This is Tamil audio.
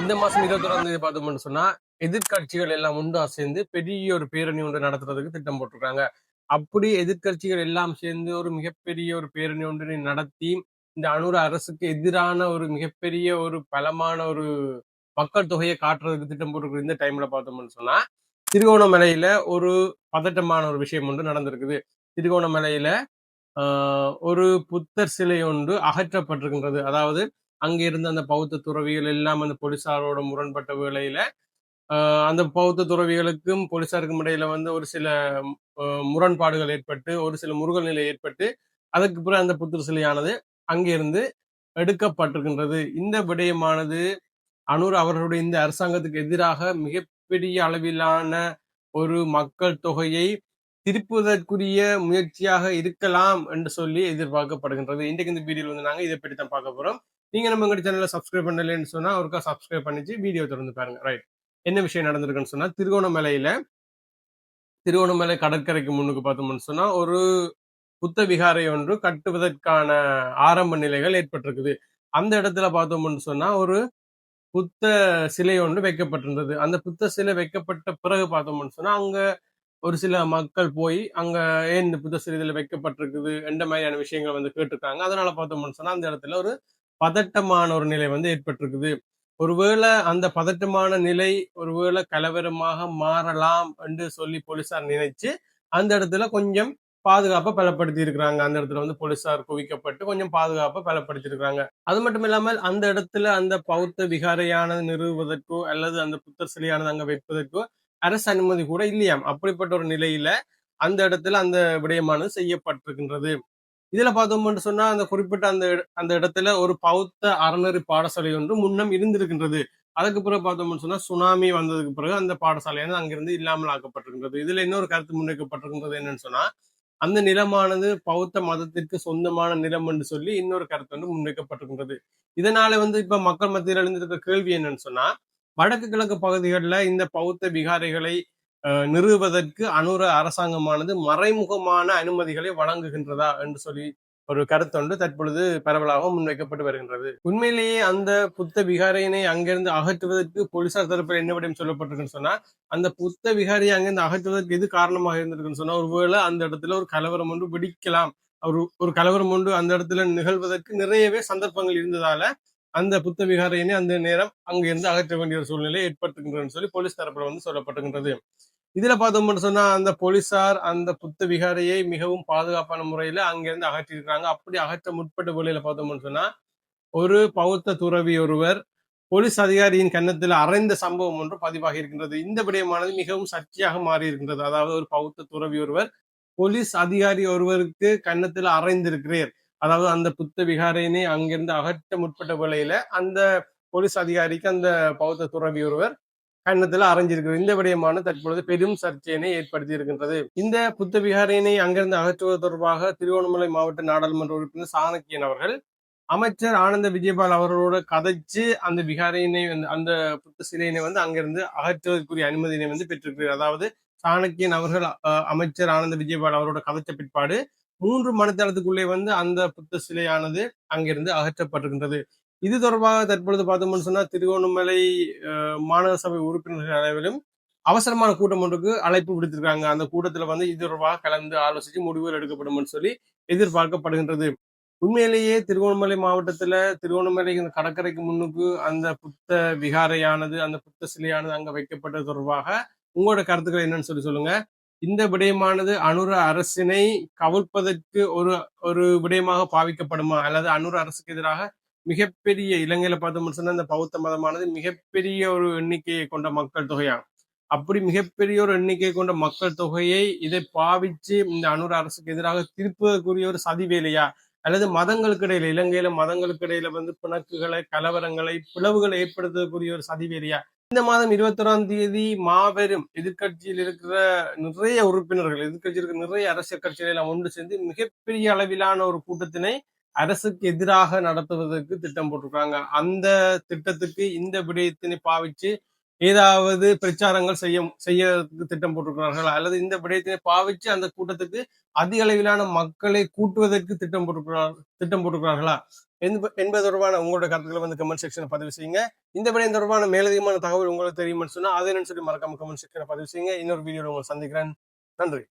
இந்த மாசம் இருபத்தொராம் தேதி பார்த்தோம்னு சொன்னா எதிர்க்கட்சிகள் எல்லாம் ஒன்றா சேர்ந்து பெரிய ஒரு பேரணி ஒன்று நடத்துறதுக்கு திட்டம் போட்டிருக்காங்க. அப்படி எதிர்க்கட்சிகள் எல்லாம் சேர்ந்து ஒரு மிகப்பெரிய ஒரு பேரணி ஒன்றினை நடத்தி இந்த அனுர அரசுக்கு எதிரான ஒரு மிகப்பெரிய ஒரு பலமான ஒரு மக்கள் தொகையை காட்டுறதுக்கு திட்டம் போட்டிருக்கிற இந்த டைம்ல பார்த்தோம்னு சொன்னா திருகோணமலையில ஒரு பதட்டமான ஒரு விஷயம் ஒன்று நடந்திருக்குது. திருகோணமலையில ஆஹ், ஒரு புத்தர் சிலை ஒன்று அகற்றப்பட்டிருக்கின்றது. அதாவது அங்கிருந்து அந்த பௌத்த துறவிகள் எல்லாம் அந்த போலீசாரோட முரண்பட்ட வேளையில ஆஹ், அந்த பௌத்த துறவிகளுக்கும் போலீசாருக்கும் இடையில வந்து ஒரு சில முரண்பாடுகள் ஏற்பட்டு ஒரு சில முருகல் நிலை ஏற்பட்டு அதுக்கு பிறகு அந்த புத்தர் சிலையானது அங்கிருந்து எடுக்கப்பட்டிருக்கின்றது. இந்த விடயமானது அனூர் அவர்களுடைய இந்த அரசாங்கத்துக்கு எதிராக மிகப்பெரிய அளவிலான ஒரு மக்கள் தொகையை திருப்புவதற்குரிய முயற்சியாக இருக்கலாம் என்று சொல்லி எதிர்பார்க்கப்படுகின்றது. இன்றைக்கு இந்த வீடியோவில் வந்து நாங்கள் இதை பற்றி தான் பார்க்க போகிறோம் நீங்க நம்ம எங்கள் சேனலை சப்ஸ்கிரைப் பண்ணலன்னு சொன்னா அவருக்கா சப்ஸ்கிரைப் பண்ணிச்சு வீடியோ தொடர்ந்து பாருங்க. ரைட் என்ன விஷயம் நடந்திருக்குன்னு சொன்னா திருகோணமலையில திருகோணமலை கடற்கரைக்கு முன்னுக்கு பார்த்தோம்னு சொன்னா ஒரு புத்த விகாரை ஒன்று கட்டுவதற்கான ஆரம்ப நிலைகள் ஏற்பட்டிருக்குது. அந்த இடத்துல பார்த்தோம்னு சொன்னா ஒரு புத்த சிலை ஒன்று வைக்கப்பட்டிருந்தது. அந்த புத்த சிலை வைக்கப்பட்ட பிறகு பார்த்தோம்னு சொன்னா அங்க ஒரு சில மக்கள் போய் அங்க ஏன் இந்த புத்த சிலை இதில் வைக்கப்பட்டிருக்குது? எந்த மாதிரியான விஷயங்கள் வந்து கேட்டிருக்காங்க. அதனால பார்த்தோம்னு சொன்னா அந்த இடத்துல ஒரு பதட்டமான ஒரு நிலை வந்து ஏற்பட்டிருக்குது. ஒருவேளை அந்த பதட்டமான நிலை ஒருவேளை கலவரமாக மாறலாம் என்று சொல்லி போலீசார் நினைச்சு அந்த இடத்துல கொஞ்சம் பாதுகாப்பை பலப்படுத்தி இருக்கிறாங்க அந்த இடத்துல வந்து போலீசார் குவிக்கப்பட்டு கொஞ்சம் பாதுகாப்பை பலப்படுத்தியிருக்கிறாங்க. அது மட்டும் இல்லாமல் அந்த இடத்துல அந்த பௌத்த விகாரையானது நிறுவுவதற்கோ அல்லது அந்த புத்தர் சிலையானது அங்க வைப்பதற்கோ அரசு அனுமதி கூட இல்லையாம். அப்படிப்பட்ட ஒரு நிலையில அந்த இடத்துல அந்த விடயமானது செய்யப்பட்டிருக்கின்றது. இதுல பார்த்தோம்னு சொன்னா அந்த குறிப்பிட்ட அந்த அந்த இடத்துல ஒரு பௌத்த அறநெறி பாடசாலை ஒன்று முன்னம் இருந்திருக்கின்றது. அதுக்கு பிறகு பார்த்தோம்னு சொன்னா சுனாமி வந்ததுக்கு பிறகு அந்த பாடசாலையானது அங்கிருந்து இல்லாமல் ஆக்கப்பட்டிருக்கின்றது. இதுல இன்னொரு கருத்து முன்வைக்கப்பட்டிருக்கின்றது என்னன்னு சொன்னா அந்த நிலமானது பௌத்த மதத்திற்கு சொந்தமான நிலம் என்று சொல்லி இன்னொரு கருத்து வந்து முன்வைக்கப்பட்டிருக்கின்றது இதனால வந்து இப்ப மக்கள் மத்தியில் எழுந்திருக்க கேள்வி என்னன்னு சொன்னா வடக்கு கிழக்கு பகுதிகளில் இந்த பௌத்த விகாரைகளை அஹ், நிறுவுவதற்கு அனுர அரசாங்கமானது மறைமுகமான அனுமதிகளை வழங்குகின்றதா என்று சொல்லி ஒரு கருத்தொன்று தற்பொழுது பரவலாக முன்வைக்கப்பட்டு வருகின்றது. உண்மையிலேயே அந்த புத்த விகாரையினை அங்கிருந்து அகற்றுவதற்கு போலீசார் தரப்பில் என்ன விடயம் சொல்லப்பட்டிருக்குன்னு சொன்னா அந்த புத்த விகாரியை அங்கிருந்து அகற்றுவதற்கு எது காரணமாக இருந்திருக்குன்னு சொன்னா ஒருவேளை அந்த இடத்துல ஒரு கலவரம் ஒன்று வெடிக்கலாம். ஒரு ஒரு கலவரம் ஒன்று அந்த இடத்துல நிகழ்வதற்கு நிறையவே சந்தர்ப்பங்கள் இருந்ததால அந்த புத்த விகாரையினை அந்த நேரம் அங்கிருந்து அகற்ற வேண்டிய ஒரு சூழ்நிலை ஏற்பட்டிருக்கின்றதுன்னு சொல்லி போலீஸ் தரப்புல வந்து சொல்லப்பட்டுகின்றது இதுல பார்த்தோம்னு சொன்னா அந்த போலீசார் அந்த புத்த விகாரையை மிகவும் பாதுகாப்பான முறையில அங்கிருந்து அகற்றிருக்கிறாங்க அப்படி அகற்ற முற்பட்ட வேளையில பார்த்தோம்னு சொன்னா ஒரு பௌத்த துறவி ஒருவர் போலீஸ் அதிகாரியின் கன்னத்தில் அறைந்த சம்பவம் ஒன்று பதிவாகி இருக்கின்றது. இந்த விடயமானது மிகவும் சர்ச்சையாக மாறி இருக்கின்றது. அதாவது ஒரு பௌத்த துறவி ஒருவர் போலீஸ் அதிகாரி ஒருவருக்கு கன்னத்தில் அரைந்திருக்கிறீர் அதாவது அந்த புத்த விகாரையினை அங்கிருந்து அகற்ற முற்பட்ட வேளையில அந்த போலீஸ் அதிகாரிக்கு அந்த பௌத்த துறவி ஒருவர் கன்னத்தில் அரைஞ்சிருக்கிறது. இந்த விடயமான தற்பொழுது பெரும் சர்ச்சையினை ஏற்படுத்தி இருக்கின்றது இந்த புத்த விகாரையினை அங்கிருந்து அகற்றுவது தொடர்பாக திருவண்ணாமலை மாவட்ட நாடாளுமன்ற உறுப்பினர் சாணக்கியன் அவர்கள் அமைச்சர் ஆனந்த விஜயபால் அவர்களோட கதைச்சு அந்த விகாரையினை வந்து அந்த புத்த சிலையினை வந்து அங்கிருந்து அகற்றுவதற்குரிய அனுமதியினை வந்து பெற்றிருக்கிறார். அதாவது சாணக்கியன் அவர்கள் அஹ், அமைச்சர் ஆனந்த விஜயபால் அவரோட கதைச்ச பிற்பாடு மூன்று மனத்தளத்துக்குள்ளே வந்து அந்த புத்த சிலையானது அங்கிருந்து அகற்றப்பட்டிருக்கின்றது. இது தொடர்பாக தற்பொழுது பார்த்தோம்னு சொன்னா திருகோணமலை மாநகர சபை உறுப்பினர்கள் அளவிலும் அவசரமான கூட்டம் ஒன்றுக்கு அழைப்பு விடுத்திருக்காங்க. அந்த கூட்டத்துல வந்து இது தொடர்பாக கலந்து ஆலோசிச்சு முடிவுகள் எடுக்கப்படும் சொல்லி எதிர்பார்க்கப்படுகின்றது. உண்மையிலேயே திருகோணமலை மாவட்டத்துல திருகோணமலை இந்த கடற்கரைக்கு முன்னுக்கு அந்த புத்த விகாரையானது அந்த புத்த சிலையானது அங்க வைக்கப்பட்டது தொடர்பாக உங்களோட கருத்துக்கள் என்னன்னு சொல்லி சொல்லுங்க. இந்த விடயமானது அனுர அரசினை கவிழ்ப்பதற்கு ஒரு ஒரு விடயமாக பாவிக்கப்படுமா? அல்லது அனுர அரசுக்கு எதிராக மிகப்பெரிய இலங்கையில பார்த்தோம்னு சொன்னா இந்த பௌத்த மதமானது மிகப்பெரிய ஒரு எண்ணிக்கையை கொண்ட மக்கள் தொகையாகும். அப்படி மிகப்பெரிய ஒரு எண்ணிக்கை கொண்ட மக்கள் தொகையை இதை பாவிச்சு இந்த அனுர அரசுக்கு எதிராக திருப்பதற்குரிய ஒரு சதி வேலையா? அல்லது மதங்களுக்கு இடையில இலங்கையில மதங்களுக்கு இடையில வந்து பிணக்குகளை கலவரங்களை பிளவுகளை ஏற்படுத்தக்கூடிய ஒரு சதி வேலையா? இந்த மாதம் இருபத்தொராம் தேதி மாபெரும் எதிர்க்கட்சியில் இருக்கிற நிறைய உறுப்பினர்கள் எதிர்க்கட்சியில் இருக்கிற நிறைய அரசியல் கட்சிகளை எல்லாம் ஒன்று சேர்ந்து மிகப்பெரிய அளவிலான ஒரு கூட்டத்தினை அரசுக்கு எதிராக நடத்துவதற்கு திட்டம் போட்டிருக்காங்க. அந்த திட்டத்துக்கு இந்த விடயத்தினை பாவிச்சு ஏதாவது பிரச்சாரங்கள் செய்ய செய்ய திட்டம் போட்டிருக்கிறார்கள்? அல்லது இந்த விடயத்தினை பாவிச்சு அந்த கூட்டத்துக்கு அதிக அளவிலான மக்களை கூட்டுவதற்கு திட்டம் போட்டிருக்கிறார் திட்டம் போட்டிருக்கிறார்களா? என்ப- என்பது தொடர்பான உங்களோட கருத்துக்களை வந்து கமெண்ட் செக்ஷன் பதிவு செய்யுங்க. இந்த விடயம் தொடர்பான மேலதிகமான தகவல் உங்களுக்கு தெரியும்னு சொன்னா அதை என்னன்னு சொல்லி மறக்காம கமெண்ட் செக்ஷனை பதிவு செய்யுங்க. இன்னொரு வீடியோவில் உங்களை சந்திக்கிறேன். நன்றி.